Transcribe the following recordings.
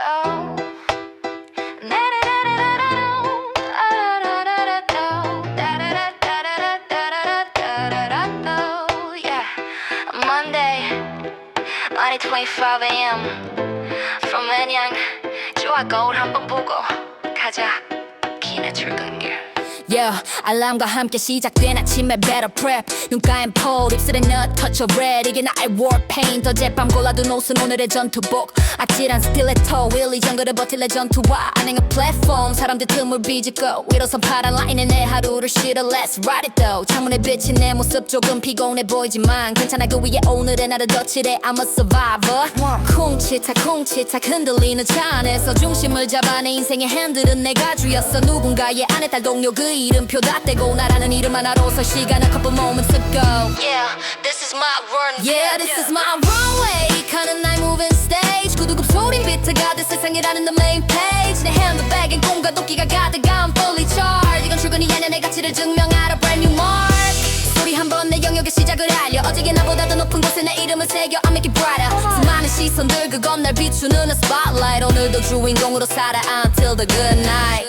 Oh. Yeah. Monday, 9:25 a.m. From 안양 좋아 거울 한번 보고 가자 기내 출근길. Yeah, 알람과 함께 시작된 아침의 better prep. 눈가엔 폴 입술에 nut touch of red. 이게 나의 war paint 어젯밤 골라둔 옷은 오늘의 전투복. 아찔한 스틸레토 윌리 정글을 버틸래 전투와 안행의 플랫폼 사람들 틈을 비집고 위로선 파란 라인에 내 하루를 실어 Let's ride it though. 창문에 비친 내 모습 조금 피곤해 보이지만 괜찮아 그 위에 오늘의 나를 덧칠해. I'm a survivor. 쿵치탁 쿵치탁 흔들리는 차 안에서 중심을 잡아. 내 인생의 핸들은 내가 쥐었어. 누군가의 아내 딸 동료 그이 름표 다 떼고 나라는 이름 하나로서 시간 a couple moments ago Yeah, this is my run. Yeah, this is my runway 가는 날 moving stage 구두굽 소리 비트가 돼 세상이라는 the main page 내 핸드백엔 꿈과 도끼가 가득한 fully charged 이건 출근이 아니야 내 가치를 증명하러 brand new mark 소리 한번 내 영역의 시작을 알려 어제의 나보다 더 높은 곳에 내 이름을 새겨 I make it brighter 수많은 시선들 그건 날 비추는 a spotlight 오늘도 주인공으로 살아 until the good night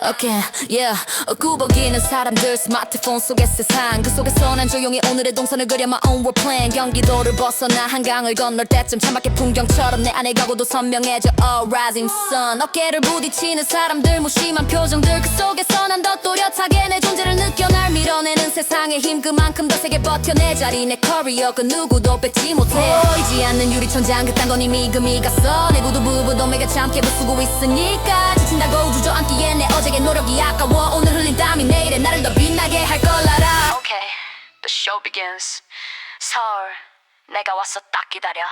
Okay, yeah. 어, 꾸벅이는 사람들 스마트폰 속의 세상. 그 속에서 난 조용히 오늘의 동선을 그려 my own world plan. 경기도를 벗어나 한강을 건널 때쯤 창밖의 풍경처럼 내 안의 각오도 선명해져 Oh rising sun. 어깨를 부딪히는 사람들 무심한 표정들 그 속에서 난 더 또렷하게 내 존재를 느껴 날 밀어내는 세상의 힘 그만큼 더 세게 버텨 내 자리 내 커리어. 그 누구도 뺏지 못해. 보이지 않는 유리천장 그딴 건 이미 금이 갔어. 내 구두 부부도 매겨 참게 부수고 있으니까 지친다고 주저앉기에 내 어제의 노력이 아까워. 오늘 흘린 땀이 내일의 나를 더 빛나게 할 걸 알아. Okay, the show begins. 서울, 내가 왔어 딱 기다려.